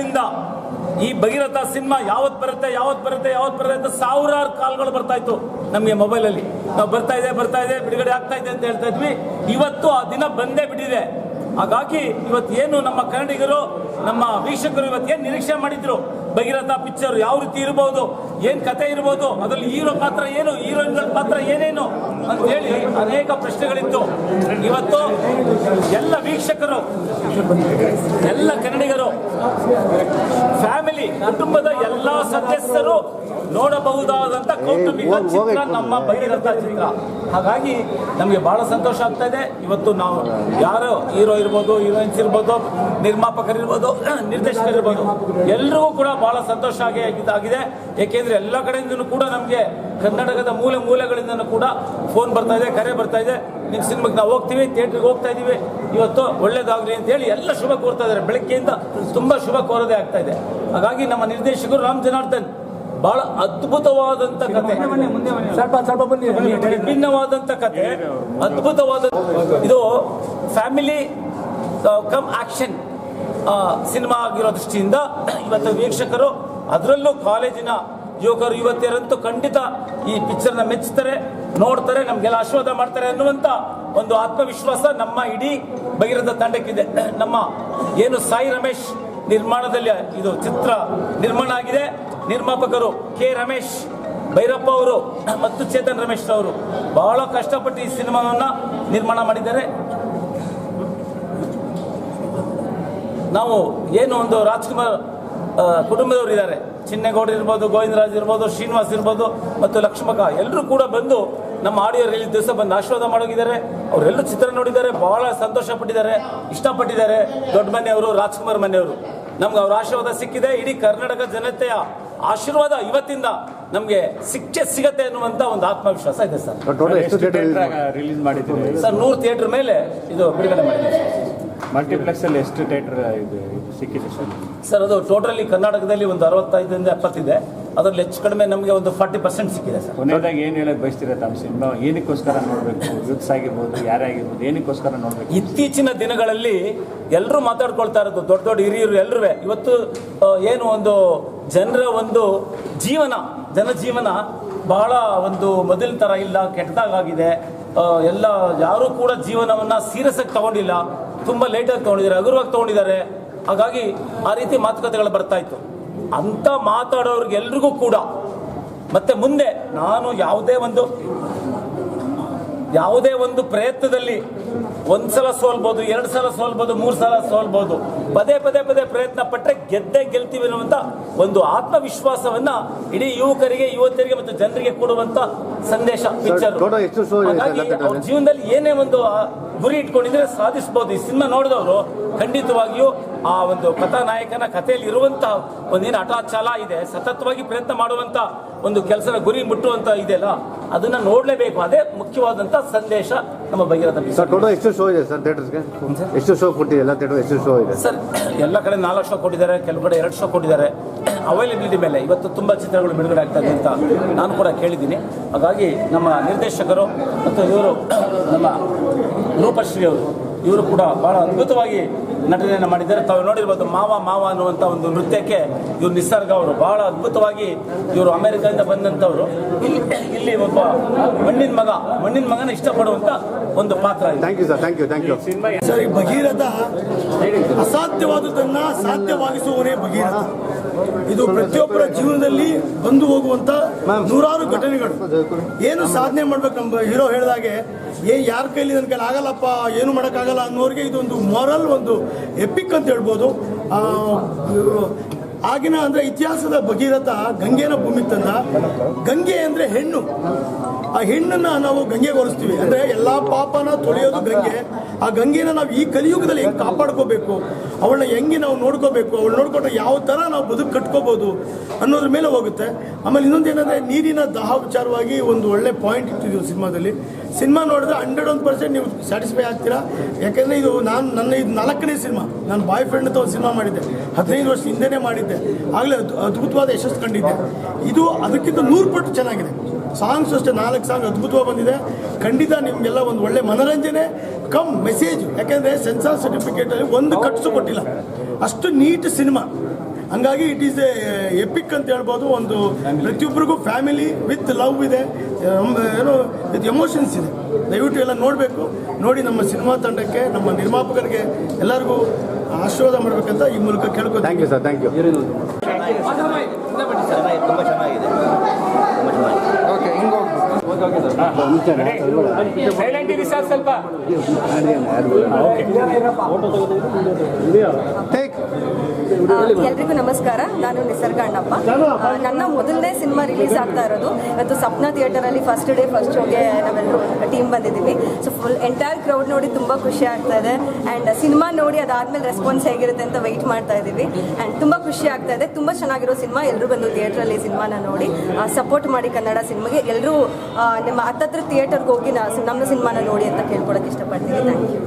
ಮೂರು ಈ ಭಗೀರಥ ಸಿನಿಮಾ ಯಾವತ್ ಬರುತ್ತೆ ಯಾವತ್ ಬರುತ್ತೆ ಯಾವತ್ ಬರುತ್ತೆ ಅಂತ ಸಾವಿರಾರು ಕಾಲ್ಗಳು ಬರ್ತಾ ಇತ್ತು ನಮಗೆ ಮೊಬೈಲಲ್ಲಿ ನಾವು ಬರ್ತಾ ಇದೆ ಬರ್ತಾ ಇದೆ, ಬಿಡುಗಡೆ ಆಗ್ತಾ ಇದೆ ಅಂತ ಹೇಳ್ತಾ ಇದ್ವಿ. ಇವತ್ತು ಆ ದಿನ ಬಂದೇ ಬಿಟ್ಟಿದೆ. ಹಾಗಾಗಿ ಇವತ್ತು ಏನು ನಮ್ಮ ಕನ್ನಡಿಗರು, ನಮ್ಮ ವೀಕ್ಷಕರು ಇವತ್ತು ಏನು ನಿರೀಕ್ಷೆ ಮಾಡಿದ್ರು? ಭಗೀರಥ ಪಿಕ್ಚರ್ ಯಾವ ರೀತಿ ಇರಬಹುದು ಏನ್ ಕತೆ ಇರಬಹುದು ಅದ್ರಲ್ಲಿ ಹೀರೋ ಪಾತ್ರ ಏನು ಹೀರೋಯಿನ್ಗಳ ಪಾತ್ರ ಏನೇನು ಅಂತ ಹೇಳಿ ಅನೇಕ ಪ್ರಶ್ನೆಗಳಿತ್ತು. ಇವತ್ತು ಎಲ್ಲ ವೀಕ್ಷಕರು ಎಲ್ಲ ಕನ್ನಡಿಗರು ಫ್ಯಾಮಿಲಿ ಕುಟುಂಬದ ಎಲ್ಲ ಸದಸ್ಯರು ನೋಡಬಹುದಾದಂತ ಕೌಟುಂಬಿಕ ಚಿತ್ರ ನಮ್ಮ ಭಗೀರಥ ಚಿತ್ರ. ಹಾಗಾಗಿ ನಮಗೆ ಬಹಳ ಸಂತೋಷ ಆಗ್ತಾ ಇದೆ. ಇವತ್ತು ನಾವು ಯಾರು ಹೀರೋ ಇರ್ಬೋದು ಹೀರೋಯಿನ್ಸ್ ಇರ್ಬೋದು ನಿರ್ಮಾಪಕರಿರ್ಬೋದು ನಿರ್ದೇಶಕರಿರ್ಬೋದು ಎಲ್ರಿಗೂ ಕೂಡ ಬಹಳ ಸಂತೋಷ ಆಗಿ ಆಗಿದೆ. ಏಕೆಂದ್ರೆ ಎಲ್ಲ ಕಡೆಯಿಂದನೂ ಕೂಡ ನಮಗೆ ಕರ್ನಾಟಕದ ಮೂಲೆ ಮೂಲೆಗಳಿಂದಲೂ ಕೂಡ ಫೋನ್ ಬರ್ತಾ ಇದೆ ಕರೆ ಬರ್ತಾ ಇದೆ. ನಿಮ್ಮ ಸಿನಿಮಾಗೆ ನಾವು ಹೋಗ್ತೀವಿ ಥಿಯೇಟ್ರಿಗೆ ಹೋಗ್ತಾ ಇದೀವಿ. ಇವತ್ತು ಒಳ್ಳೇದಾಗ್ಲಿ ಅಂತ ಹೇಳಿ ಎಲ್ಲ ಶುಭ ಕೋರ್ತಾ ಇದ್ದಾರೆ. ಬೆಳಗ್ಗೆಯಿಂದ ತುಂಬಾ ಶುಭ ಕೋರೋದೇ ಆಗ್ತಾ ಇದೆ. ಹಾಗಾಗಿ ನಮ್ಮ ನಿರ್ದೇಶಕರು ರಾಮ್ ಜನಾರ್ದನ್ ಬಹಳ ಅದ್ಭುತವಾದಂತ ಕತೆ. ಸ್ವಲ್ಪ ಸ್ವಲ್ಪ ಬನ್ನಿ. ವಿಭಿನ್ನವಾದಂತ ಕತೆ. ಅದ್ಭುತವಾದ ಇದು ಫ್ಯಾಮಿಲಿ ಕಮ್ ಆಕ್ಷನ್ ಸಿನಿಮಾ ಆಗಿರೋ ದೃಷ್ಟಿಯಿಂದ ಇವತ್ತು ವೀಕ್ಷಕರು ಅದರಲ್ಲೂ ಕಾಲೇಜಿನ ಯುವಕರು ಯುವತಿಯರಂತೂ ಖಂಡಿತ ಈ ಪಿಕ್ಚರ್ನ ಮೆಚ್ಚುತ್ತಾರೆ ನೋಡ್ತಾರೆ ನಮ್ಗೆಲ್ಲ ಆಶೀರ್ವಾದ ಮಾಡ್ತಾರೆ ಅನ್ನುವಂತ ಒಂದು ಆತ್ಮವಿಶ್ವಾಸ ನಮ್ಮ ಇಡೀ ಬಹಿರಂಗ ತಂಡಕ್ಕಿದೆ. ನಮ್ಮ ಏನು ಸಾಯಿ ರಮೇಶ್ ನಿರ್ಮಾಣದಲ್ಲಿ ಇದು ಚಿತ್ರ ನಿರ್ಮಾಣ ಆಗಿದೆ. ನಿರ್ಮಾಪಕರು ಕೆ ರಮೇಶ್ ಭೈರಪ್ಪ ಅವರು ಮತ್ತು ಚೇತನ್ ರಮೇಶ್ ಅವರು ಬಹಳ ಕಷ್ಟಪಟ್ಟು ಈ ಸಿನಿಮಾವನ್ನು ನಿರ್ಮಾಣ ಮಾಡಿದ್ದಾರೆ. ನಾವು ಏನು ಒಂದು ರಾಜ್ಕುಮಾರ್ ಕುಟುಂಬದವರು ಇದ್ದಾರೆ. ಚಿನ್ನೇಗೌಡ ಇರ್ಬೋದು, ಗೋವಿಂದರಾಜ್ ಇರ್ಬೋದು, ಶ್ರೀನಿವಾಸ್ ಇರ್ಬೋದು ಮತ್ತು ಲಕ್ಷ್ಮಕ ಎಲ್ಲರೂ ಕೂಡ ಬಂದು ನಮ್ಮ ಆಡಿಯೋ ರಿಲೀಸ್ ದಿವಸ ಬಂದು ಆಶೀರ್ವಾದ ಮಾಡೋಗಿದ್ದಾರೆ. ಅವರೆಲ್ಲರೂ ಚಿತ್ರ ನೋಡಿದ್ದಾರೆ ಬಹಳ ಸಂತೋಷ ಪಟ್ಟಿದ್ದಾರೆ ಇಷ್ಟಪಟ್ಟಿದ್ದಾರೆ. ದೊಡ್ಡ ಮನೆಯವರು ರಾಜ್ಕುಮಾರ್ ಮನೆಯವರು. ನಮ್ಗೆ ಅವ್ರ ಆಶೀರ್ವಾದ ಸಿಕ್ಕಿದೆ. ಇಡೀ ಕರ್ನಾಟಕ ಜನತೆಯ ಆಶೀರ್ವಾದ ಇವತ್ತಿಂದ ನಮಗೆ ಸಿಕ್ಕೇ ಸಿಗತ್ತೆ ಅನ್ನುವಂತ ಒಂದು ಆತ್ಮವಿಶ್ವಾಸ ಇದೆ ಸರ್. ರಿಲೀಸ್ ಮಾಡಿದ್ದೀವಿ ಸರ್ ನೂರು ಥಿಯೇಟರ್ ಮೇಲೆ ಇದು ಬಿಡುಗಡೆ ಮಾಡಿದೆ ಮಲ್ಟಿಪ್ಲೆಕ್ಸ್ ಅಲ್ಲಿ ಎಷ್ಟು ಥಿಯೇಟರ್ ಸಿಕ್ಕಿದೆ ಸರ್. ಸರ್ ಅದು ಟೋಟಲಿ ಕರ್ನಾಟಕದಲ್ಲಿ ಒಂದು ಅರವತ್ತೈದರಿಂದ ಎಪ್ಪತ್ತಿದೆ. ಅದರಲ್ಲಿ ಹೆಚ್ಚು ಕಡಿಮೆ ನಮಗೆ ಒಂದು ಫಾರ್ಟಿ ಪರ್ಸೆಂಟ್ ಸಿಕ್ಕಿದೆ ಸರ್. ಕೊನೆಯದಾಗಿ ಏನು ಹೇಳಕ್ ಬಯಸ್ತೀರಾ ತಮ್ಮ ಸಿನಿಮಾ ಏನಕ್ಕೋಸ್ಕರ ನೋಡಬೇಕು? ಯೂತ್ಸ್ ಆಗಿರ್ಬೋದು ಯಾರೇ ಆಗಿರ್ಬೋದು ಏನಕ್ಕೋಸ್ಕರ ನೋಡಬೇಕು? ಇತ್ತೀಚಿನ ದಿನಗಳಲ್ಲಿ ಎಲ್ಲರೂ ಮಾತಾಡ್ಕೊಳ್ತಾ ಇರೋದು ದೊಡ್ಡ ದೊಡ್ಡ ಹಿರಿಯರು ಎಲ್ಲರೂ ಇವತ್ತು ಏನು ಒಂದು ಜನರ ಒಂದು ಜೀವನ ಜನಜೀವನ ಬಹಳ ಒಂದು ಮೊದಲ ಥರ ಇಲ್ಲ ಕೆಟ್ಟದಾಗಿದೆ ಎಲ್ಲ ಯಾರೂ ಕೂಡ ಜೀವನವನ್ನ ಸೀರಿಯಸ್ ಆಗಿ ತಗೊಂಡಿಲ್ಲ. ತುಂಬ ಲೇಟಾಗಿ ತಗೊಂಡಿದ್ದಾರೆ ಹಗುರವಾಗಿ ತಗೊಂಡಿದ್ದಾರೆ. ಹಾಗಾಗಿ ಆ ರೀತಿ ಮಾತುಕತೆಗಳು ಬರ್ತಾ ಇತ್ತು. ಅಂತ ಮಾತಾಡೋರ್ಗೆಲ್ರಿಗೂ ಕೂಡ. ಮತ್ತೆ ಮುಂದೆ ನಾನು ಯಾವುದೇ ಒಂದು ಯಾವುದೇ ಒಂದು ಪ್ರಯತ್ನದಲ್ಲಿ ಒಂದ್ಸಲ ಸೋಲ್ಬೋದು ಎರಡು ಸಲ ಸೋಲ್ಬೋದು ಮೂರು ಸಲ ಸೋಲ್ಬೋದು ಪದೇ ಪದೇ ಪದೇ ಪ್ರಯತ್ನ ಪಟ್ಟರೆ ಗೆದ್ದೇ ಗೆಲ್ತೀವಿ ಅನ್ನುವಂಥ ಒಂದು ಆತ್ಮವಿಶ್ವಾಸವನ್ನ ಇಡೀ ಯುವಕರಿಗೆ ಯುವತಿಯರಿಗೆ ಮತ್ತು ಜನರಿಗೆ ಕೊಡುವಂತ ಸಂದೇಶ ಪಿಕ್ಚರ್ ಅವ್ರ ಜೀವನದಲ್ಲಿ ಏನೇ ಒಂದು ಗುರಿ ಇಟ್ಕೊಂಡಿದ್ರೆ ಸಾಧಿಸಬಹುದು ಈ ಸಿನಿಮಾ ನೋಡಿದವರು ಖಂಡಿತವಾಗಿಯೂ ಆ ಒಂದು ಕಥಾನಾಯಕನ ಕಥೆಯಲ್ಲಿ ಇರುವಂತಹ ಒಂದೇನು ಹಠಾಚ್ಛಲ ಇದೆ ಸತತವಾಗಿ ಪ್ರಯತ್ನ ಮಾಡುವಂತ ಒಂದು ಕೆಲಸದ ಗುರಿ ಮುಟ್ಟುವಂತ ಇದೆಯಲ್ಲ ಅದನ್ನ ನೋಡ್ಲೇಬೇಕು. ಅದೇ ಮುಖ್ಯವಾದಂತ ಸಂದೇಶ ನಮ್ಮ ಭಗೀರಥ ಎಷ್ಟು ಶೋ ಇದೆ ಸರ್ ಥಿಯೇಟರ್ಸ್ಗೆ ಎಷ್ಟು ಶೋ ಥಿಯೇಟರ್ ಎಷ್ಟು ಶೋ ಇದೆ? ಸರ್ ಎಲ್ಲ ಕಡೆ ನಾಲ್ಕು ಶೋ ಕೊಟ್ಟಿದ್ದಾರೆ ಕೆಲವು ಕಡೆ ಎರಡು ಶೋ ಕೊಟ್ಟಿದ್ದಾರೆ. ಅವೈಲೇಬಿಲಿಟಿ ಮೇಲೆ ಇವತ್ತು ತುಂಬ ಚಿತ್ರಗಳು ಬಿಡುಗಡೆ ಆಗ್ತಾ ಇದೆ ಅಂತ ನಾನು ಕೂಡ ಕೇಳಿದ್ದೀನಿ. ಹಾಗಾಗಿ ನಮ್ಮ ನಿರ್ದೇಶಕರು ಮತ್ತು ಇವರು ನಮ್ಮ ರೂಪಶ್ರೀ ಅವರು ಇವರು ಕೂಡ ಬಹಳ ಅದ್ಭುತವಾಗಿ ನಟನೆಯನ್ನು ಮಾಡಿದ್ದಾರೆ. ತಾವು ನೋಡಿರ್ಬೋದು ಮಾವ ಮಾವ ಅನ್ನುವಂಥ ಒಂದು ನೃತ್ಯಕ್ಕೆ ಇವರು ನಿಸರ್ಗ ಅವರು. ಬಹಳ ಅದ್ಭುತವಾಗಿ ಇವರು ಅಮೆರಿಕದಿಂದ ಬಂದಂಥವರು. ಇಲ್ಲಿ ಇಲ್ಲಿ ಒಬ್ಬ ಮಣ್ಣಿನ ಮಗ ಮಣ್ಣಿನ ಮಗನ ಇಷ್ಟಪಡುವಂಥ ಒಂದು ಪಾತ್ರ ಇದೆ. Thank you sir thank you thank you sir ಸರಿ ಭಗೀರಥ ಅಸಾಧ್ಯವಾದದನ್ನ ಸಾಧ್ಯವಾಗಿಸುವವನೇ ಭಗೀರಥ. ಇದು ಪ್ರತಿಯೊಬ್ಬರ ಜೀವನದಲ್ಲಿ ಬಂದು ಹೋಗುವಂತ ನೂರಾರು ಘಟನೆಗಳು. ಏನು ಸಾಧನೆ ಮಾಡ್ಬೇಕು ನಮ್ಮ ಹೀರೋ ಹೇಳಿದಾಗೆ ಏ ಯಾರ ಕೈಲಿ ನನ್ನ ಕೈಲಿ ಆಗಲ್ಲಪ್ಪ ಏನು ಮಾಡೋಕ್ಕಾಗಲ್ಲ ಅನ್ನೋರಿಗೆ ಇದೊಂದು ಮಾರಲ್ ಒಂದು ಎಪಿಕ್ ಅಂತ ಹೇಳ್ಬೋದು. ಆ, ಆಗಿನ ಅಂದ್ರೆ ಇತಿಹಾಸದ ಭಗೀರಥ ಗಂಗೆನ ಭೂಮಿ ತಂದ. ಗಂಗೆ ಅಂದ್ರೆ ಹೆಣ್ಣು. ಆ ಹೆಣ್ಣನ್ನ ನಾವು ಗಂಗೆ ಹೋಲಿಸ್ತೀವಿ. ಅಂದ್ರೆ ಎಲ್ಲಾ ಪಾಪನ ತೊಳೆಯೋದು ಗಂಗೆ. ಆ ಗಂಗೆನ ನಾವು ಈ ಕಲಿಯುಗದಲ್ಲಿ ಹೆಂಗ್ ಕಾಪಾಡ್ಕೋಬೇಕು? ಅವಳನ್ನ ಹೆಂಗೆ ನಾವು ನೋಡ್ಕೋಬೇಕು? ಅವಳು ನೋಡ್ಕೊಂಡ್ರೆ ಯಾವ ತರ ನಾವು ಬದುಕು ಕಟ್ಕೋಬಹುದು ಅನ್ನೋದ್ರ ಮೇಲೆ ಹೋಗುತ್ತೆ. ಆಮೇಲೆ ಇನ್ನೊಂದು ಏನಂದ್ರೆ ನೀರಿನ ದಾಹ ವಿಚಾರವಾಗಿ ಒಂದು ಒಳ್ಳೆ ಪಾಯಿಂಟ್ ಇತ್ತು ಇದು ಸಿನಿಮಾದಲ್ಲಿ. ಸಿನಿಮಾ ನೋಡಿದ್ರೆ ಹಂಡ್ರೆಡ್ ಒಂದು ಪರ್ಸೆಂಟ್ ನೀವು ಸ್ಯಾಟಿಸ್ಫೈ ಆಗ್ತೀರಾ? ಯಾಕಂದ್ರೆ ಇದು ನಾನು ನನ್ನ ಇದು ನಾಲ್ಕನೇ ಸಿನಿಮಾ. ನಾನು ಬಾಯ್ ಫ್ರೆಂಡ್ ಅಂತ ಒಂದು ಸಿನಿಮಾ ಮಾಡಿದ್ದೆ. ಹದಿನೈದು ವರ್ಷ ಹಿಂದೆನೇ ಮಾಡಿದ್ದೆ. ಆಗಲೇ ಅದ್ಭುತವಾದ ಯಶಸ್ಸು ಕಂಡಿದ್ದೆ. ಇದು ಅದಕ್ಕಿಂತ ನೂರು ಪಟ್ಟು ಚೆನ್ನಾಗಿದೆ. ಸಾಂಗ್ಸ್ ಅಷ್ಟೇ, ನಾಲ್ಕು ಸಾಂಗ್ ಅದ್ಭುತವಾಗಿ ಬಂದಿದೆ. ಖಂಡಿತ ನಿಮಗೆಲ್ಲ ಒಂದು ಒಳ್ಳೆ ಮನೋರಂಜನೆ. Cum message. ಯಾಕೆಂದರೆ ಸೆನ್ಸಾರ್ ಸರ್ಟಿಫಿಕೇಟಲ್ಲಿ ಒಂದು ಕಟ್ಸು ಕೊಟ್ಟಿಲ್ಲ. ಅಷ್ಟು ನೀಟ್ ಸಿನಿಮಾ. ಹಂಗಾಗಿ ಇಟ್ ಈಸ್ ಎ ಎಪಿಕ್ ಅಂತ ಹೇಳ್ಬೋದು. ಒಂದು ಪ್ರತಿಯೊಬ್ಬರಿಗೂ ಫ್ಯಾಮಿಲಿ ವಿತ್ ಲವ್ ಇದೆ. ಏನೋ ವಿತ್ ಎಮೋಷನ್ಸ್ ಇದೆ. ದಯವಿಟ್ಟು ಎಲ್ಲ ನೋಡಬೇಕು. ನೋಡಿ ನಮ್ಮ ಸಿನಿಮಾ ತಂಡಕ್ಕೆ, ನಮ್ಮ ನಿರ್ಮಾಪಕರಿಗೆ, ಎಲ್ಲರಿಗೂ ಆಶೀರ್ವಾದ ಮಾಡಬೇಕಂತ ಈ ಮೂಲಕ ಕೇಳ್ಕೊಂಡು thank you sir thank you ತುಂಬ ಚೆನ್ನಾಗಿದೆ ತುಂಬ ಚೆನ್ನಾಗಿದೆ ಸೈಲೆಂಟ್ ಇರಿ ಸರ್ ಸ್ವಲ್ಪ. ಎಲ್ರಿಗೂ ನಮಸ್ಕಾರ. ನಾನು ನಿಸರ್ಗ ಅಣ್ಣಪ್ಪ ನನ್ನ ಮೊದಲನೇ ಸಿನಿಮಾ ರಿಲೀಸ್ ಆಗ್ತಾ ಇರೋದು ಇವತ್ತು ಸಪ್ನ ಥಿಯೇಟರಲ್ಲಿ ಫಸ್ಟ್ ಡೇ ಫಸ್ಟ್ ಶೋಗೆ ನಾವೆಲ್ಲರೂ ಟೀಮ್ ಬಂದಿದ್ದೀವಿ. ಸೊ ಫುಲ್ ಎಂಟೈರ್ ಕ್ರೌಡ್ ನೋಡಿ ತುಂಬಾ ಖುಷಿ ಆಗ್ತಾ ಇದೆ. ಅಂಡ್ ಸಿನಿಮಾ ನೋಡಿ ಅದಾದ್ಮೇಲೆ ರೆಸ್ಪಾನ್ಸ್ ಹೇಗಿರುತ್ತೆ ಅಂತ ವೆಯ್ಟ್ ಮಾಡ್ತಾ ಇದ್ದೀವಿ. ಅಂಡ್ ತುಂಬಾ ಖುಷಿ ಆಗ್ತಾ ಇದೆ. ತುಂಬಾ ಚೆನ್ನಾಗಿರೋ ಸಿನಿಮಾ. ಎಲ್ಲರೂ ಬಂದು ಥಿಯೇಟ್ರಲ್ಲಿ ಸಿನಿಮಾನ ನೋಡಿ ಸಪೋರ್ಟ್ ಮಾಡಿ ಕನ್ನಡ ಸಿನಿಮಾಗೆ. ಎಲ್ಲರೂ ನಿಮ್ಮ ಹತ್ತತ್ರ ಥಿಯೇಟರ್ಗೆ ಹೋಗಿ ನಮ್ಮ ಸಿನಿಮಾನ ನೋಡಿ ಅಂತ ಕೇಳ್ಕೊಳಕ್ಕೆ ಇಷ್ಟಪಡ್ತೀನಿ. ಥ್ಯಾಂಕ್ ಯು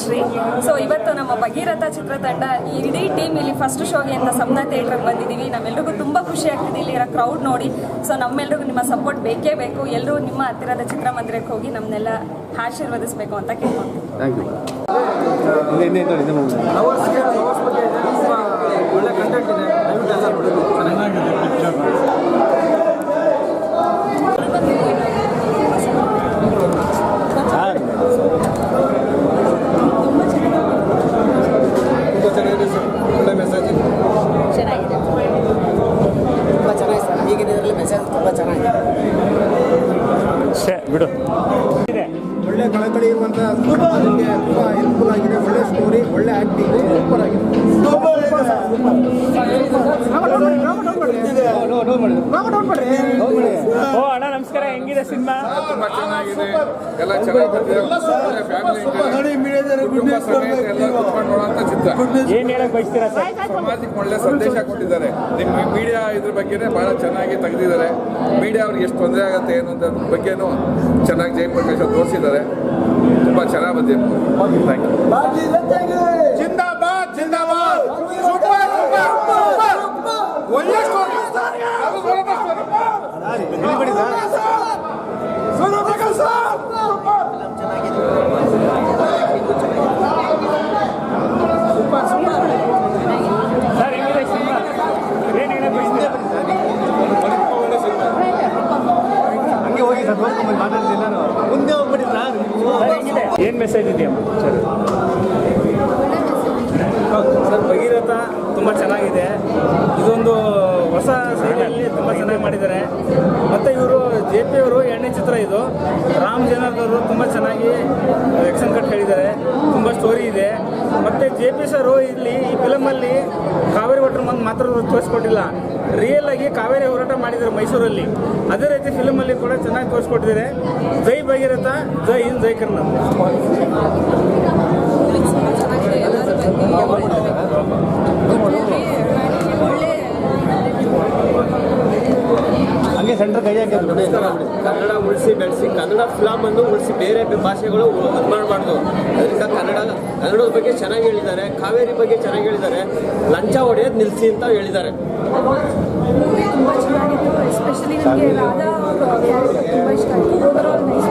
ಶ್ರೀ ಸೊ ಇವತ್ತು ನಮ್ಮ ಭಗೀರಥ ಚಿತ್ರತಂಡ ಇಡೀ ಟೀಮ್ ಇಲ್ಲಿ ಫಸ್ಟ್ ಶೋಗೆ ಅಂತ ಸಪ್ನ ಥಿಯೇಟ್ರಿಗೆ ಬಂದಿದ್ದೀವಿ. ನಮ್ಮೆಲ್ರಿಗೂ ತುಂಬ ಖುಷಿ ಆಗ್ತಿದೆ ಇಲ್ಲಿರೋ ಕ್ರೌಡ್ ನೋಡಿ. ಸೊ ನಮ್ಮೆಲ್ರಿಗೂ ನಿಮ್ಮ ಸಪೋರ್ಟ್ ಬೇಕೇ ಬೇಕು. ಎಲ್ಲರೂ ನಿಮ್ಮ ಹತ್ತಿರದ ಚಿತ್ರಮಂದಿರಕ್ಕೆ ಹೋಗಿ ನಮ್ಮನ್ನೆಲ್ಲ ಆಶೀರ್ವದಿಸಬೇಕು ಅಂತ ಕೇಳ್ಕೊಂತೀವಿ ಸಿನಿಮಾ? ತುಂಬಾ ಚೆನ್ನಾಗಿದೆ. ಎಲ್ಲ ಚೆನ್ನಾಗಿ ಚಿತ್ರ. ಏನ್ ಹೇಳಕ್ ಬಯಸ್ತೀರಾ ಸರ್? ಸಮಾಜಕ್ಕೆ ಒಳ್ಳೆ ಸಂದೇಶ ಕೊಟ್ಟಿದ್ದಾರೆ. ನಿಮ್ಮ ಮೀಡಿಯಾ ಇದ್ರ ಬಗ್ಗೆನೇ ಬಹಳ ಚೆನ್ನಾಗಿ ತೆಗೆದಿದ್ದಾರೆ. ಮೀಡಿಯಾ ಅವ್ರಿಗೆ ಎಷ್ಟು ತೊಂದರೆ ಆಗುತ್ತೆ ಏನು ಅಂತ ಬಗ್ಗೆನೂ ಚೆನ್ನಾಗಿ ಜಯಪ್ರಕಾಶ್ ಅವ್ರು ತೋರಿಸಿದ್ದಾರೆ. ತುಂಬಾ ಚೆನ್ನಾಗಿ ಬಂದಿದೆ. ಜಿಂದಾಬಾದ್ ಜಿಂದಾಬಾದ್ ಸೂಪರ್ ಸೂಪರ್ ಒಳ್ಳೆ ಸ್ಟೋರಿ ಸರ್ ಹೆಂಗಿದೆ ಸಿನಿಮಾ ಏನ್ ಹೇಳಕ್ ಬಯಸ್ತೀರಾ ಹಂಗೆ ಹೋಗಿ ಸರ್ ನೋಡ್ಕೊಂಬಂದು ಮಾತಾಡ್ತೀನಿ ನಾನು ಮುಂದೆ ಹೋಗ್ಬಿಡಿ ಸರ್ ಏನ್ ಮೆಸೇಜ್ ಇದೆಯಮ್ಮ ಸರ್, ಭಗೀರಥ ತುಂಬ ಚೆನ್ನಾಗಿದೆ. ಇದೊಂದು ಹೊಸ ಶೈಲಿಯಲ್ಲಿ ತುಂಬ ಚೆನ್ನಾಗಿ ಮಾಡಿದ್ದಾರೆ. ಮತ್ತೆ ಇವರು ಜೆ ಪಿ ಅವರು ಎಣ್ಣೆ ಚಿತ್ರ ಇದು. ರಾಮ್ ಜನಾರ್ದವರು ತುಂಬ ಚೆನ್ನಾಗಿ ಎಕ್ಷನ್ ಕಟ್ ಹೇಳಿದ್ದಾರೆ. ತುಂಬ ಸ್ಟೋರಿ ಇದೆ. ಮತ್ತು ಜೆ ಪಿ ಸರು ಇಲ್ಲಿ ಈ ಫಿಲಮಲ್ಲಿ ಕಾವೇರಿ ಹೋಟ್ರ ಮಂದ್ ಮಾತ್ರ ತೋರಿಸ್ಕೊಟ್ಟಿಲ್ಲ. ರಿಯಲ್ ಆಗಿ ಕಾವೇರಿ ಹೋರಾಟ ಮಾಡಿದ್ದಾರೆ ಮೈಸೂರಲ್ಲಿ. ಅದೇ ರೀತಿ ಫಿಲಮಲ್ಲಿ ಕೂಡ ಚೆನ್ನಾಗಿ ತೋರಿಸ್ಕೊಟ್ಟಿದ್ದಾರೆ. ಜೈ ಭಗೀರಥ, ಜೈ ಇನ್ ಜೈ ಕರ್ನಾಟಕ ಚೆನ್ನಾಗಿದೆ ಎಲ್ಲರೂ ಒಳ್ಳೆ ಹಂಗೆ ಸೆಂಟರ್ ಕೈ ಹಾಕಿ ಕನ್ನಡ ಉಳಿಸಿ ಬೆಳೆಸಿ ಕನ್ನಡ ಫಿಲಮ್ ಅನ್ನು ಉಳಿಸಿ ಬೇರೆ ಭಾಷೆಗಳು ಇದು ಮಾಡಬಾರ್ದು ಅದರಿಂದ ಕನ್ನಡ ಕನ್ನಡದ ಬಗ್ಗೆ ಚೆನ್ನಾಗಿ ಹೇಳಿದ್ದಾರೆ ಕಾವೇರಿ ಬಗ್ಗೆ ಚೆನ್ನಾಗಿ ಹೇಳಿದ್ದಾರೆ ಲಂಚ ಹೊಡೆಯೋದು ನಿಲ್ಸಿ ಅಂತ ಹೇಳಿದ್ದಾರೆ. ತುಂಬ ಚೆನ್ನಾಗಿತ್ತು ಎಸ್ಪೆಷಲಿ ನನಗೆ ರಾಧಾ ಅವರು ಕ್ಯಾರೆಕ್ಟರ್ ತುಂಬ ಇಷ್ಟ ಆಯಿತು. ನೈಸ್